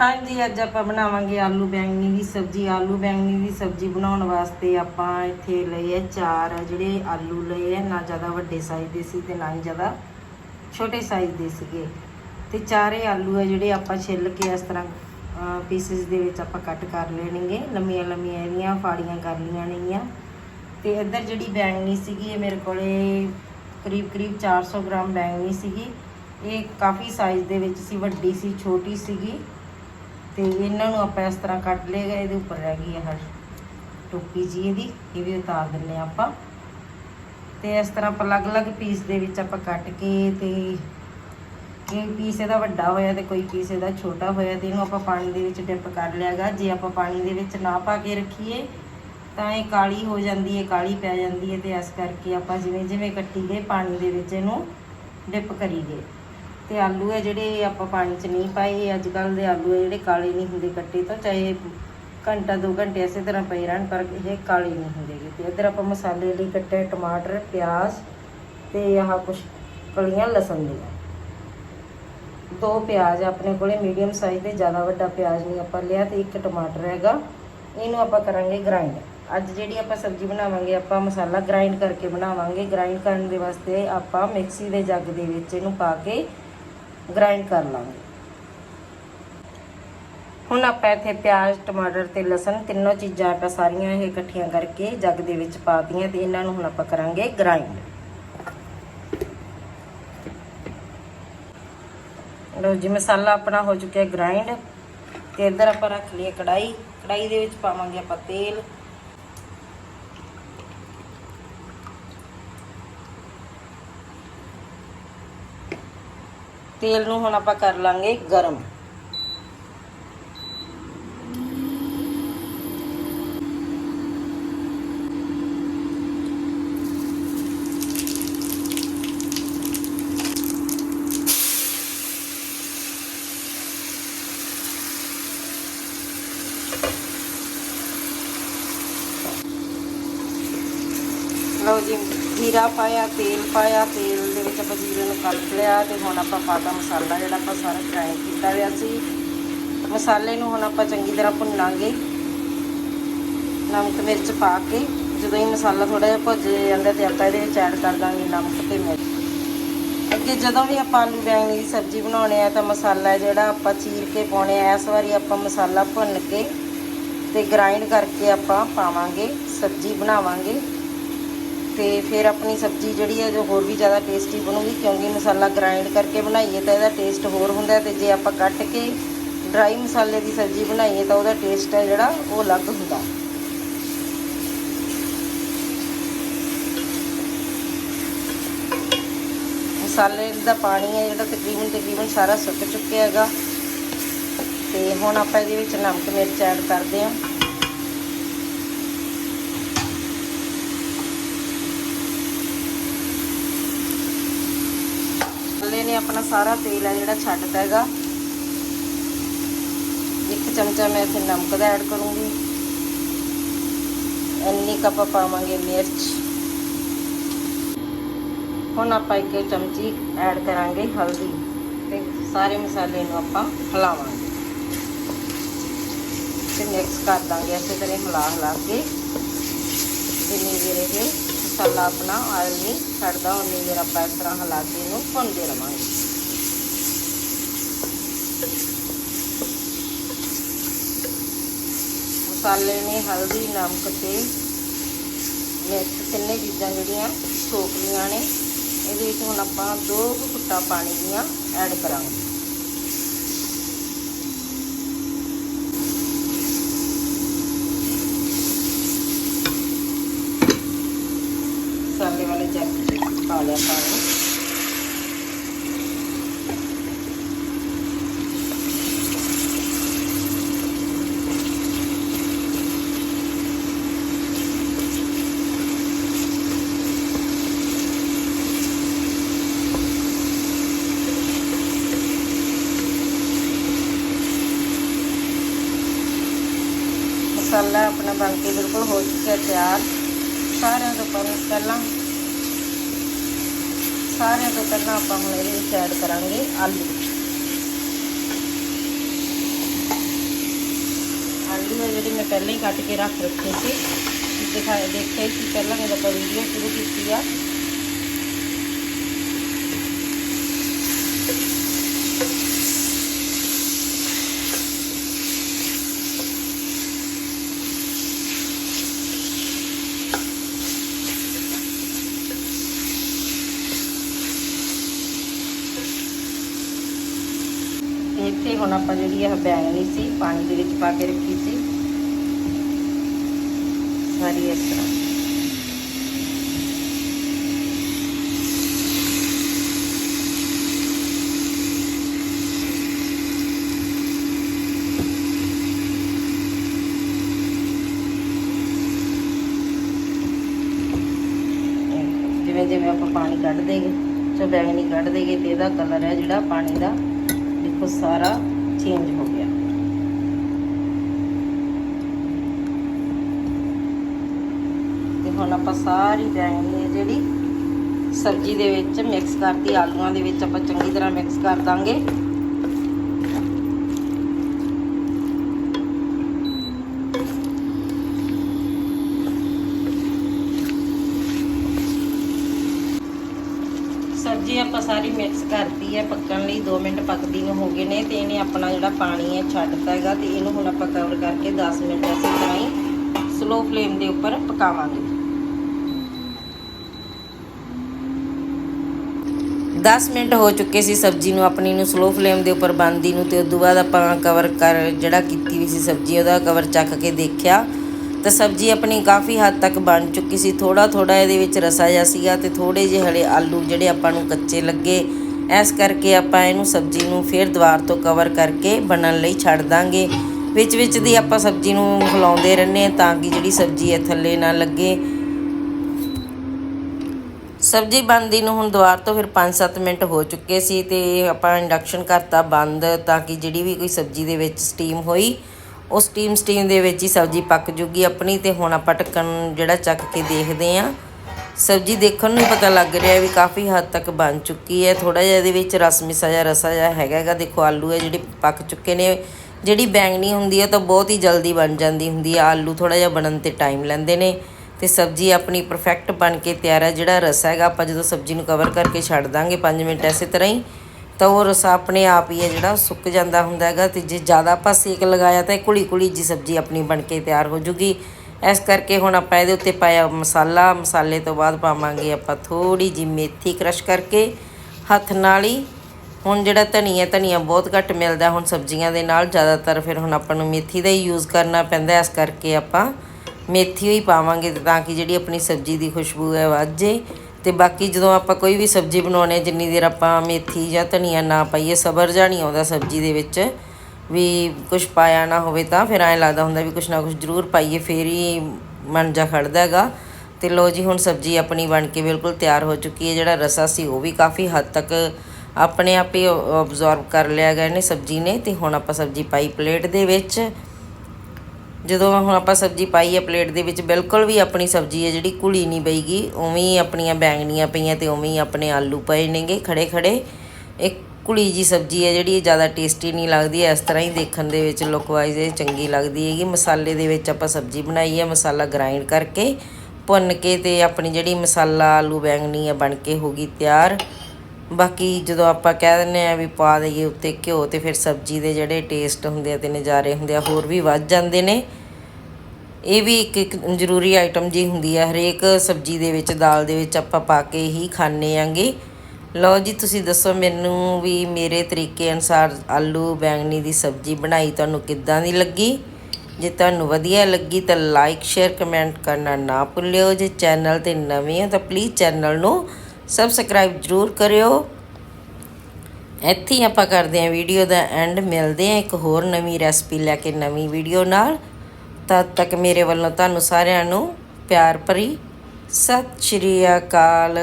ਹਾਂਜੀ, ਅੱਜ ਆਪਾਂ ਬਣਾਵਾਂਗੇ ਆਲੂ ਬੈਂਗਣੀ ਦੀ ਸਬਜ਼ੀ। ਆਲੂ ਬੈਂਗਣੀ ਦੀ ਸਬਜ਼ੀ ਬਣਾਉਣ ਵਾਸਤੇ ਆਪਾਂ ਇੱਥੇ ਲਏ ਆ ਚਾਰ ਜਿਹੜੇ ਆਲੂ ਲਏ ਆ। ਨਾ ਜ਼ਿਆਦਾ ਵੱਡੇ ਸਾਈਜ਼ ਦੇ ਸੀ ਤੇ ਨਾ ਹੀ ਜ਼ਿਆਦਾ ਛੋਟੇ ਸਾਈਜ਼ ਦੇ ਸੀਗੇ। ਤੇ ਚਾਰੇ ਆਲੂ ਆ ਜਿਹੜੇ ਆਪਾਂ ਛਿੱਲ ਕੇ ਇਸ ਤਰ੍ਹਾਂ ਪੀਸਿਸ ਦੇ ਵਿੱਚ ਆਪਾਂ ਕੱਟ ਕਰ ਲੈਣਗੇ। ਲੰਮੀਆਂ ਲੰਮੀਆਂ ਇਹਦੀਆਂ ਫਾੜੀਆਂ ਕਰ ਲੀਆਂ ਨੇਗੀਆਂ। ਤੇ ਇੱਧਰ ਜਿਹੜੀ ਬੈਂਗਣੀ ਸੀਗੀ ਇਹ ਮੇਰੇ ਕੋਲੇ ਕਰੀਬ ਕਰੀਬ 400 ਗ੍ਰਾਮ ਬੈਂਗਣੀ ਸੀਗੀ। ਇਹ ਕਾਫੀ ਸਾਈਜ਼ ਦੇ ਵਿੱਚ ਸੀ, ਵੱਡੀ ਸੀ, ਛੋਟੀ ਸੀਗੀ। ਤੇ ਇਹਨਾਂ ਨੂੰ ਆਪਾਂ ਇਸ ਤਰ੍ਹਾਂ ਕੱਟ ਲਏਗਾ ਇਹਦੇ ਉੱਪਰ ਰਹਿ ਗਈ ਹੈ ਟੋਪੀ ਜੀ ਇਹਦੀ, ਇਹ ਵੀ ਉਤਾਰ ਦਿੰਨੇ ਆ ਆਪਾਂ। ਤੇ ਇਸ ਤਰ੍ਹਾਂ ਆਪਾਂ ਅਲੱਗ-ਅਲੱਗ ਪੀਸ ਦੇ ਵਿੱਚ ਆਪਾਂ ਕੱਟ ਕੇ ਤੇ ਇਹ ਪੀਸ ਇਹਦਾ ਵੱਡਾ ਹੋਇਆ ਤੇ ਕੋਈ ਪੀਸ ਇਹਦਾ ਛੋਟਾ ਹੋਇਆ ਤੇ ਇਹਨੂੰ ਆਪਾਂ ਪਾਣੀ ਦੇ ਵਿੱਚ ਡਿਪ ਕਰ ਲਿਆਗਾ ਜੇ ਆਪਾਂ ਪਾਣੀ ਦੇ ਵਿੱਚ ਨਾ ਪਾ ਕੇ ਰੱਖੀਏ, ਤਾਂ ਇਹ ਕਾਲੀ ਹੋ ਜਾਂਦੀ ਹੈ, ਕਾਲੀ ਪੈ ਜਾਂਦੀ ਹੈ ਤੇ ਇਸ ਕਰਕੇ ਆਪਾਂ ਜਿਵੇਂ ਜਿਵੇਂ ਕੱਟੀ ਗਏ, ਪਾਣੀ ਦੇ ਵਿੱਚ ਇਹਨੂੰ ਡਿਪ ਕਰੀਏ ਤੇ ਆਲੂ ਹੈ ਜਿਹੜੇ ਆਪਾਂ ਪਾਣੀ 'ਚ ਨਹੀਂ ਪਾਏ ਅੱਜ ਕੱਲ ਦੇ ਆਲੂ ਹੈ ਜਿਹੜੇ ਕਾਲੇ ਨਹੀਂ ਹੁੰਦੇ ਕੱਟੇ ਤਾਂ ਚਾਹੇ ਘੰਟਾ ਦੋ ਘੰਟੇ ਇਸੇ ਤਰ੍ਹਾਂ ਪਏ ਰਹਿਣ, ਪਰ ਇਹ ਕਾਲੇ ਨਹੀਂ ਹੁੰਦੇ ਗੇ। ਤੇ ਇੱਧਰ ਆਪਾਂ ਮਸਾਲੇ ਲਈ ਕੱਟੇ ਟਮਾਟਰ, ਪਿਆਜ਼ ਤੇ ਆਹ ਕੁਛ ਕਲੀਆਂ ਲਸਣ ਦੀਆਂ ਦੋ ਪਿਆਜ਼ ਆਪਣੇ ਕੋਲੇ ਮੀਡੀਅਮ ਸਾਈਜ਼ ਦੇ, ਜ਼ਿਆਦਾ ਵੱਡਾ ਪਿਆਜ਼ ਨਹੀਂ ਆਪਾਂ ਲਿਆ ਤੇ ਇੱਕ ਟਮਾਟਰ ਹੈਗਾ, ਇਹਨੂੰ ਆਪਾਂ ਕਰਾਂਗੇ ਗ੍ਰਾਈਂਡ ਅੱਜ ਜਿਹੜੀ ਆਪਾਂ ਸਬਜ਼ੀ ਬਣਾਵਾਂਗੇ, ਆਪਾਂ ਮਸਾਲਾ ਗ੍ਰਾਈਂਡ ਕਰਕੇ ਬਣਾਵਾਂਗੇ। ਗ੍ਰਾਈਂਡ ਕਰਨ ਦੇ ਵਾਸਤੇ ਆਪਾਂ ਮਿਕਸੀ ਦੇ ਜੱਗ ਦੇ ਵਿੱਚ ਇਹਨੂੰ ਪਾ ਕੇ ਗ੍ਰਾਈਂਡ ਕਰ ਲਾਂਗੇ। ਹੁਣ ਆਪਾਂ ਇੱਥੇ ਪਿਆਜ਼, ਟਮਾਟਰ ਤੇ ਲਸਣ ਤਿੰਨੋਂ ਚੀਜ਼ਾਂ ਆਪਾਂ ਸਾਰੀਆਂ ਇਹ ਇਕੱਠੀਆਂ ਕਰਕੇ ਜੱਗ ਦੇ ਵਿੱਚ ਪਾਤੀਆਂ ਤੇ ਇਹਨਾਂ ਨੂੰ ਹੁਣ ਆਪਾਂ ਕਰਾਂਗੇ ਗ੍ਰਾਈਂਡ ਲਓ ਜੀ, ਮਸਾਲਾ ਆਪਣਾ ਹੋ ਚੁੱਕਿਆ ਗ੍ਰਾਈਂਡ ਤੇ ਇੱਧਰ ਆਪਾਂ ਰੱਖ ਲਈਏ ਕੜਾਈ ਕੜਾਈ ਦੇ ਵਿੱਚ ਪਾਵਾਂਗੇ ਆਪਾਂ ਤੇਲ। ਤੇਲ ਨੂੰ ਹੁਣ ਆਪਾਂ ਕਰ ਲਾਂਗੇ ਗਰਮ ਲਓ ਜੀ ਜੀਰਾ ਪਾਇਆ, ਤੇਲ ਪਾਇਆ, ਤੇਲ ਦੇ ਵਿੱਚ ਆਪਾਂ ਜੀਰੇ ਨੂੰ ਕੱਟ ਲਿਆ ਤੇ ਹੁਣ ਆਪਾਂ ਪਾਤਾ ਮਸਾਲਾ ਜਿਹੜਾ ਆਪਾਂ ਸਾਰਾ ਗ੍ਰਾਈਂਡ ਕੀਤਾ ਹੋਇਆ ਸੀ। ਮਸਾਲੇ ਨੂੰ ਹੁਣ ਆਪਾਂ ਚੰਗੀ ਤਰ੍ਹਾਂ ਭੁੰਨਾਂਗੇ। ਨਮਕ, ਮਿਰਚ ਪਾ ਕੇ ਜਦੋਂ ਹੀ ਮਸਾਲਾ ਥੋੜਾ ਜਿਹਾ ਭੁੱਜ ਜਾਂਦਾ ਤੇ ਆਪਾਂ ਇਹਦੇ ਵਿੱਚ ਐਡ ਕਰ ਦਾਂਗੇ ਨਮਕ ਤੇ ਮਿਰਚ। ਅੱਗੇ ਜਦੋਂ ਵੀ ਆਪਾਂ ਆਲੂ ਬੈਂਗਣੀ ਦੀ ਸਬਜ਼ੀ ਬਣਾਉਣੇ ਆ ਤਾਂ ਮਸਾਲਾ ਜਿਹੜਾ ਆਪਾਂ ਚੀਰ ਕੇ ਪਾਉਣੇ ਆ, ਇਸ ਵਾਰੀ ਆਪਾਂ ਮਸਾਲਾ ਭੁੰਨ ਕੇ ਤੇ ਗ੍ਰਾਈਂਡ ਕਰਕੇ ਆਪਾਂ ਪਾਵਾਂਗੇ, ਸਬਜ਼ੀ ਬਣਾਵਾਂਗੇ। ਤੇ ਫਿਰ ਆਪਣੀ ਸਬਜ਼ੀ ਜਿਹੜੀ ਹੈ ਜੋ ਹੋਰ ਵੀ ਜ਼ਿਆਦਾ ਟੇਸਟੀ ਬਣੂਗੀ, ਕਿਉਂਕਿ ਮਸਾਲਾ ਗ੍ਰਾਈਂਡ ਕਰਕੇ ਬਣਾਈਏ ਤਾਂ ਇਹਦਾ ਟੇਸਟ ਹੋਰ ਹੁੰਦਾ ਤੇ ਜੇ ਆਪਾਂ ਕੱਟ ਕੇ ਡਰਾਈ ਮਸਾਲੇ ਦੀ ਸਬਜ਼ੀ ਬਣਾਈਏ ਤਾਂ ਉਹਦਾ ਟੇਸਟ ਹੈ ਜਿਹੜਾ ਉਹ ਅਲੱਗ ਹੁੰਦਾ। ਮਸਾਲੇ ਦਾ ਪਾਣੀ ਹੈ ਜਿਹੜਾ ਤਕਰੀਬਨ ਤਕਰੀਬਨ ਸਾਰਾ ਸੁੱਕ ਚੁੱਕਿਆ ਹੈਗਾ। ਤੇ ਹੁਣ ਆਪਾਂ ਇਹਦੇ ਵਿੱਚ ਨਮਕ, ਮਿਰਚ ਐਡ ਕਰਦੇ ਹਾਂ। ਮਸਾਲੇ ਨੇ ਆਪਣਾ ਸਾਰਾ ਤੇਲ ਹੈ ਜਿਹੜਾ ਛੱਡਦਾ ਹੈਗਾ। ਇੱਕ ਚਮਚਾ ਮੈਂ ਇੱਥੇ ਨਮਕ ਦਾ ਐਡ ਕਰੂੰਗੀ। ਇੰਨੀ ਕੱਪ ਪਾਵਾਂਗੇ ਮਿਰਚ। ਹੁਣ ਆਪਾਂ ਇੱਕ ਚਮਚੀ ਐਡ ਕਰਾਂਗੇ ਹਲਦੀ ਤੇ ਸਾਰੇ ਮਸਾਲੇ ਨੂੰ ਆਪਾਂ ਹਿਲਾਵਾਂਗੇ। ਤੇ ਮਿਕਸ ਕਰ ਦਾਂਗੇ, ਇਸੇ ਤਰ੍ਹਾਂ ਹਿਲਾ ਹਿਲਾ ਕੇ ਜਿੰਨੀ ਦੇਰ ਇਹ ਮਸਾਲਾ ਆਪਣਾ ਆਇਲ ਨਹੀਂ ਛੱਡਦਾ ਉਨੀ ਦੇਰ ਆਪਾਂ ਇਸ ਤਰ੍ਹਾਂ ਹਿਲਾ ਕੇ ਇਹਨੂੰ ਭੁੰਨਦੇ ਰਵਾਂਗੇ। ਮਸਾਲੇ ਨੇ ਹਲਦੀ, ਨਮਕ ਤੇ ਮਿਰਚ ਤਿੰਨੇ ਚੀਜ਼ਾਂ ਜਿਹੜੀਆਂ ਸੋਕ ਲੀਆਂ ਨੇ। ਇਹਦੇ ਵਿੱਚ ਹੁਣ ਆਪਾਂ ਦੋ ਘੁੱਟਾਂ ਪਾਣੀ ਦੀਆਂ ਐਡ ਕਰਾਂਗੇ ਮਸਾਲੇ ਵਾਲੇ ਜੱਗ 'ਚ ਪਾ ਲਿਆ ਮਸਾਲਾ ਆਪਣਾ ਬਣ ਕੇ ਬਿਲਕੁਲ ਹੋ ਚੁੱਕਿਆ ਤਿਆਰ। ਸਾਰਿਆਂ ਤੋਂ ਪਹਿਲਾਂ ਪਹਿਲਾਂ ਸਾਰਿਆਂ ਤੋਂ ਪਹਿਲਾਂ ਆਪਾਂ ਹੁਣ ਇਹਦੇ ਵਿੱਚ ਐਡ ਕਰਾਂਗੇ ਆਲੂ। ਆਲੂ ਜਿਹੜੇ ਮੈਂ ਪਹਿਲਾਂ ਹੀ ਕੱਟ ਕੇ ਰੱਖ ਰੱਖੇ ਸੀ ਦਿਖਾਇਆ ਦੇਖਿਆ ਸੀ, ਪਹਿਲਾਂ ਜਦੋਂ ਆਪਾਂ ਵੀਡੀਓ ਸ਼ੁਰੂ ਕੀਤੀ ਆ। ਤੇ ਇੱਥੇ ਹੁਣ ਆਪਾਂ ਜਿਹੜੀ ਇਹ ਬੈਂਗਣੀ ਸੀ, ਪਾਣੀ ਦੇ ਵਿੱਚ ਪਾ ਕੇ ਰੱਖੀ ਸੀ। ਸਾਰੀ ਇਸ ਤਰ੍ਹਾਂ। ਜਿਵੇਂ ਜਿਵੇਂ ਆਪਾਂ ਪਾਣੀ ਕੱਢ ਦੇਗੇ ਸੋ ਬੈਂਗਣੀ ਕੱਢ ਦੇਗੇ ਤੇ ਇਹਦਾ ਕਲਰ ਹੈ ਜਿਹੜਾ ਪਾਣੀ ਦਾ। ਦੇਖੋ ਸਾਰਾ ਚੇਂਜ ਹੋ ਗਿਆ। ਤੇ ਹੁਣ ਆਪਾਂ ਸਾਰੀ ਬੈਂਗਣੀ ਜਿਹੜੀ ਸਬਜ਼ੀ ਦੇ ਵਿੱਚ ਮਿਕਸ ਕਰਤੀ, ਆਲੂਆਂ ਦੇ ਵਿੱਚ ਆਪਾਂ ਚੰਗੀ ਤਰ੍ਹਾਂ ਮਿਕਸ ਕਰ ਦਾਂਗੇ। ਸਬਜ਼ੀ ਆਪਾਂ ਸਾਰੀ ਮਿਕਸ ਕਰਤੀ ਹੈ, ਪੱਕਣ ਲਈ 2 ਮਿੰਟ ਪੱਕਦੀ ਨੂੰ ਹੋ ਗਏ ਨੇ ਤੇ ਇਹਨੇ ਆਪਣਾ ਜਿਹੜਾ ਪਾਣੀ ਹੈ ਛੱਡਤਾ ਹੈਗਾ ਤੇ ਇਹਨੂੰ ਹੁਣ ਆਪਾਂ ਕਵਰ ਕਰਕੇ 10 ਮਿੰਟ ਅਸੀਂ ਤਰ੍ਹਾਂ ਹੀ ਸਲੋ ਫਲੇਮ ਦੇ ਉੱਪਰ ਪਕਾਵਾਂਗੇ। 10 ਮਿੰਟ ਹੋ ਚੁੱਕੇ ਸੀ ਸਬਜ਼ੀ ਨੂੰ ਆਪਣੀ ਨੂੰ ਸਲੋ ਫਲੇਮ ਦੇ ਉੱਪਰ ਬੰਦੀ ਨੂੰ ਤੇ ਉਸ ਤੋਂ ਬਾਅਦ ਆਪਾਂ ਕਵਰ ਕਰ ਜਿਹੜਾ ਕੀਤੀ ਵੀ ਸੀ ਸਬਜ਼ੀ, ਉਹਦਾ ਕਵਰ ਚੱਕ ਕੇ ਦੇਖਿਆ। ਤਾਂ ਸਬਜ਼ੀ ਆਪਣੀ ਕਾਫੀ ਹੱਦ ਤੱਕ ਬਣ ਚੁੱਕੀ ਸੀ। ਥੋੜਾ ਥੋੜਾ ਇਹਦੇ ਵਿੱਚ ਰਸਾ ਜਿਹਾ ਸੀਗਾ ਤੇ ਥੋੜੇ ਜਿਹੇ ਹਲੇ ਆਲੂ ਜਿਹੜੇ ਆਪਾਂ ਨੂੰ ਕੱਚੇ ਲੱਗੇ ਇਸ ਕਰਕੇ ਆਪਾਂ ਇਹਨੂੰ ਸਬਜ਼ੀ ਨੂੰ ਫਿਰ ਦੁਬਾਰ ਤੋਂ ਕਵਰ ਕਰਕੇ ਬਣਨ ਲਈ ਛੱਡ ਦਾਂਗੇ। ਵਿੱਚ ਵਿੱਚ ਦੀ ਆਪਾਂ ਸਬਜ਼ੀ ਨੂੰ ਹਿਲਾਉਂਦੇ ਰਹਿੰਦੇ ਹਾਂ ਤਾਂ ਕਿ ਜਿਹੜੀ ਸਬਜ਼ੀ ਹੈ ਥੱਲੇ ਨਾ ਲੱਗੇ। ਸਬਜ਼ੀ ਬਣਦੀ ਨੂੰ ਹੁਣ ਦੁਬਾਰ ਤੋਂ ਫਿਰ 5-7 ਮਿੰਟ ਹੋ ਚੁੱਕੇ ਸੀ ਤੇ ਆਪਾਂ ਇੰਡਕਸ਼ਨ ਕਰਤਾ ਬੰਦ ਤਾਂ ਕਿ ਜਿਹੜੀ ਵੀ ਕੋਈ ਸਬਜ਼ੀ ਦੇ ਵਿੱਚ ਸਟੀਮ ਹੋਈ ਉਹ ਸਟੀਮ ਸਟੀਮ ਦੇ ਵਿੱਚ ਹੀ ਸਬਜ਼ੀ ਪੱਕ ਜੂਗੀ। ਆਪਣੀ ਤੇ ਹੁਣ ਆਪਾਂ ਢੱਕਣ ਜਿਹੜਾ ਚੱਕ ਕੇ ਦੇਖਦੇ ਆਂ ਸਬਜ਼ੀ ਦੇਖਣ ਨੂੰ ਪਤਾ ਲੱਗ ਰਿਹਾ ਵੀ ਕਾਫੀ ਹੱਦ ਤੱਕ ਬਣ ਚੁੱਕੀ ਹੈ। ਥੋੜਾ ਜਿਹਾ ਇਹਦੇ ਵਿੱਚ ਰਸ ਮਿਸਾ ਜਿਹਾ ਰਸਾ ਜਿਹਾ ਹੈਗਾ ਦੇਖੋ, ਆਲੂ ਹੈ ਜਿਹੜੇ ਪੱਕ ਚੁੱਕੇ ਨੇ। ਜਿਹੜੀ ਬੈਂਗਣੀ ਹੁੰਦੀ ਹੈ ਤਾਂ ਬਹੁਤ ਹੀ ਜਲਦੀ ਬਣ ਜਾਂਦੀ ਹੁੰਦੀ ਹੈ। ਆਲੂ ਥੋੜਾ ਜਿਹਾ ਬਣਨ ਤੇ ਟਾਈਮ ਲੈਂਦੇ ਨੇ ਤੇ ਸਬਜ਼ੀ ਆਪਣੀ ਪਰਫੈਕਟ ਬਣ ਕੇ ਤਿਆਰ ਹੈ। ਜਿਹੜਾ ਰਸਾ ਹੈਗਾ ਆਪਾਂ ਜਦੋਂ ਸਬਜ਼ੀ ਨੂੰ ਕਵਰ ਕਰਕੇ ਛੱਡ ਦਾਂਗੇ 5 ਮਿੰਟ ਐਸੇ ਤਰ੍ਹਾਂ ਹੀ। ਤਾਂ ਉਹ ਰਸਾ ਆਪਣੇ ਆਪ ਹੀ ਹੈ ਜਿਹੜਾ ਸੁੱਕ ਜਾਂਦਾ ਹੁੰਦਾ ਹੈਗਾ ਤੇ ਜੇ ਜ਼ਿਆਦਾ ਆਪਾਂ ਸੇਕ ਲਗਾਇਆ ਤਾਂ ਇਹ ਕੁਲੀ ਕੁਲੀ ਜੀ ਸਬਜ਼ੀ ਆਪਣੀ ਬਣ ਕੇ ਤਿਆਰ ਹੋ ਜੂਗੀ। ਇਸ ਕਰਕੇ ਹੁਣ ਆਪਾਂ ਇਹਦੇ ਉੱਤੇ ਪਾਇਆ ਮਸਾਲਾ। ਮਸਾਲੇ ਤੋਂ ਬਾਅਦ ਪਾਵਾਂਗੇ ਆਪਾਂ ਥੋੜੀ ਜੀ ਮੇਥੀ ਕ੍ਰਸ਼ ਕਰਕੇ। ਹੱਥ ਨਾਲ ਹੀ ਹੁਣ ਜਿਹੜਾ ਧਨੀਆ ਧਨੀਆ ਬਹੁਤ ਘੱਟ ਮਿਲਦਾ ਹੁਣ ਸਬਜ਼ੀਆਂ ਦੇ ਨਾਲ। ਜ਼ਿਆਦਾਤਰ ਫਿਰ ਹੁਣ ਆਪਾਂ ਨੂੰ ਮੇਥੀ ਦਾ ਹੀ ਯੂਜ਼ ਕਰਨਾ ਪੈਂਦਾ। ਇਸ ਕਰਕੇ ਆਪਾਂ ਮੇਥੀ ਹੀ ਪਾਵਾਂਗੇ ਤਾਂ ਕਿ ਜਿਹੜੀ ਆਪਣੀ ਸਬਜ਼ੀ ਦੀ ਖੁਸ਼ਬੂ ਹੈ ਵੱਧ ਜੇ ਤੇ ਬਾਕੀ ਜਦੋਂ ਆਪਾਂ ਕੋਈ ਵੀ ਸਬਜ਼ੀ ਬਣਾਉਣੇ, ਜਿੰਨੀ ਦੇਰ ਆਪਾਂ ਮੇਥੀ ਜਾਂ ਧਨੀਆ ਨਾ ਪਾਈਏ, ਸਬਰ ਜਾਂ ਨਹੀਂ ਆਉਂਦਾ ਸਬਜ਼ੀ ਦੇ ਵਿੱਚ। ਵੀ ਕੁਝ ਪਾਇਆ ਨਾ ਹੋਵੇ ਤਾਂ ਫਿਰ ਐਂ ਲੱਗਦਾ ਹੁੰਦਾ ਵੀ ਕੁਝ ਨਾ ਕੁਝ ਜ਼ਰੂਰ ਪਾਈਏ, ਫੇਰ ਹੀ ਮਨ ਜਾ ਖੜਦਾ ਹੈਗਾ। ਤੇ ਲੋ ਜੀ, ਹੁਣ ਸਬਜ਼ੀ ਆਪਣੀ ਬਣ ਕੇ ਬਿਲਕੁਲ ਤਿਆਰ ਹੋ ਚੁੱਕੀ ਹੈ। ਜਿਹੜਾ ਰਸਾ ਸੀ ਉਹ ਵੀ ਕਾਫੀ ਹੱਦ ਤੱਕ ਆਪਣੇ ਆਪ ਹੀ ਅਬਜ਼ੌਰਬ ਕਰ ਲਿਆ ਗਿਆ ਨੇ ਸਬਜ਼ੀ ਨੇ। ਤੇ ਹੁਣ ਆਪਾਂ ਸਬਜ਼ੀ ਪਾਈ ਪਲੇਟ ਦੇ ਵਿੱਚ। ਜਦੋਂ ਹੁਣ ਆਪਾਂ ਸਬਜ਼ੀ ਪਾਈ ਹੈ ਪਲੇਟ ਦੇ ਵਿੱਚ, ਬਿਲਕੁਲ ਵੀ ਆਪਣੀ ਸਬਜ਼ੀ ਹੈ ਜਿਹੜੀ ਕੁਲੀ ਨਹੀਂ ਪਈਗੀ। ਉਵੇਂ ਹੀ ਆਪਣੀਆਂ ਬੈਂਗਣੀਆਂ ਪਈਆਂ ਤੇ ਉਵੇਂ ਹੀ ਆਪਣੇ ਆਲੂ ਪਏ ਨੇਗੇ ਖੜੇ ਖੜੇ। ਇੱਕ ਕੁਲੀ ਜੀ ਸਬਜ਼ੀ ਹੈ ਜਿਹੜੀ ਇਹ ਜ਼ਿਆਦਾ ਟੇਸਟੀ ਨਹੀਂ ਲੱਗਦੀ, ਇਸ ਤਰ੍ਹਾਂ ਹੀ ਦੇਖਣ ਦੇ ਵਿੱਚ ਲੁੱਕ ਵਾਈਜ਼ ਇਹ ਚੰਗੀ ਲੱਗਦੀ ਹੈਗੀ। ਮਸਾਲੇ ਦੇ ਵਿੱਚ ਆਪਾਂ ਸਬਜ਼ੀ ਬਣਾਈ ਹੈ ਮਸਾਲਾ ਗ੍ਰਾਈਂਡ ਕਰਕੇ ਭੁੰਨ ਕੇ ਤੇ ਆਪਣੀ ਜਿਹੜੀ ਮਸਾਲਾ, ਆਲੂ, ਬੈਂਗਣੀ ਹੈ ਬਣ ਕੇ ਹੋ ਗਈ ਤਿਆਰ। ਬਾਕੀ ਜਦੋਂ ਆਪਾਂ ਕਹਿ ਦਿੰਨੇ ਆ ਵੀ ਪਾ ਦਈਏ ਉੱਤੇ ਘਿਓ ਤੇ ਫਿਰ ਸਬਜ਼ੀ ਦੇ ਜਿਹੜੇ ਟੇਸਟ ਹੁੰਦੇ ਆ ਤੇ ਨਜ਼ਾਰੇ ਹੁੰਦੇ ਆ, ਹੋਰ ਵੀ ਵੱਧ ਜਾਂਦੇ ਨੇ। ਇਹ ਵੀ ਇੱਕ ਇੱਕ ਜ਼ਰੂਰੀ ਆਈਟਮ ਜੀ ਹੁੰਦੀ ਆ, ਹਰੇਕ ਸਬਜ਼ੀ ਦੇ ਵਿੱਚ, ਦਾਲ ਦੇ ਵਿੱਚ ਆਪਾਂ ਪਾ ਕੇ ਹੀ ਖਾਣੇ ਆਂਗੇ। ਲਓ ਜੀ, ਤੁਸੀਂ ਦੱਸੋ ਮੈਨੂੰ ਵੀ ਮੇਰੇ ਤਰੀਕੇ ਅਨੁਸਾਰ ਆਲੂ, ਬੈਂਗਣੀ ਦੀ ਸਬਜ਼ੀ ਬਣਾਈ ਤੁਹਾਨੂੰ ਕਿੱਦਾਂ ਦੀ ਲੱਗੀ? ਜੇ ਤੁਹਾਨੂੰ ਵਧੀਆ ਲੱਗੀ ਤਾਂ ਲਾਈਕ ਸ਼ੇਅਰ ਕਮੈਂਟ ਕਰਨਾ ਨਾ ਭੁੱਲਿਓ। ਜੇ ਚੈਨਲ ਤੇ ਨਵੇਂ ਹੋ ਤਾਂ ਪਲੀਜ਼ ਚੈਨਲ ਨੂੰ ਸਬਸਕ੍ਰਾਈਬ ਜ਼ਰੂਰ ਕਰਿਓ। ਇੱਥੇ ਆਪਾਂ ਕਰਦੇ ਹਾਂ ਵੀਡੀਓ ਦਾ ਐਂਡ ਮਿਲਦੇ ਹਾਂ ਇੱਕ ਹੋਰ ਨਵੀਂ ਰੈਸਪੀ ਲੈ ਕੇ ਨਵੀਂ ਵੀਡੀਓ ਨਾਲ। ਤਦ ਤੱਕ ਮੇਰੇ ਵੱਲੋਂ ਤੁਹਾਨੂੰ ਸਾਰਿਆਂ ਨੂੰ ਪਿਆਰ ਭਰੀ। ਸਤਿ ਸ਼੍ਰੀ ਅਕਾਲ।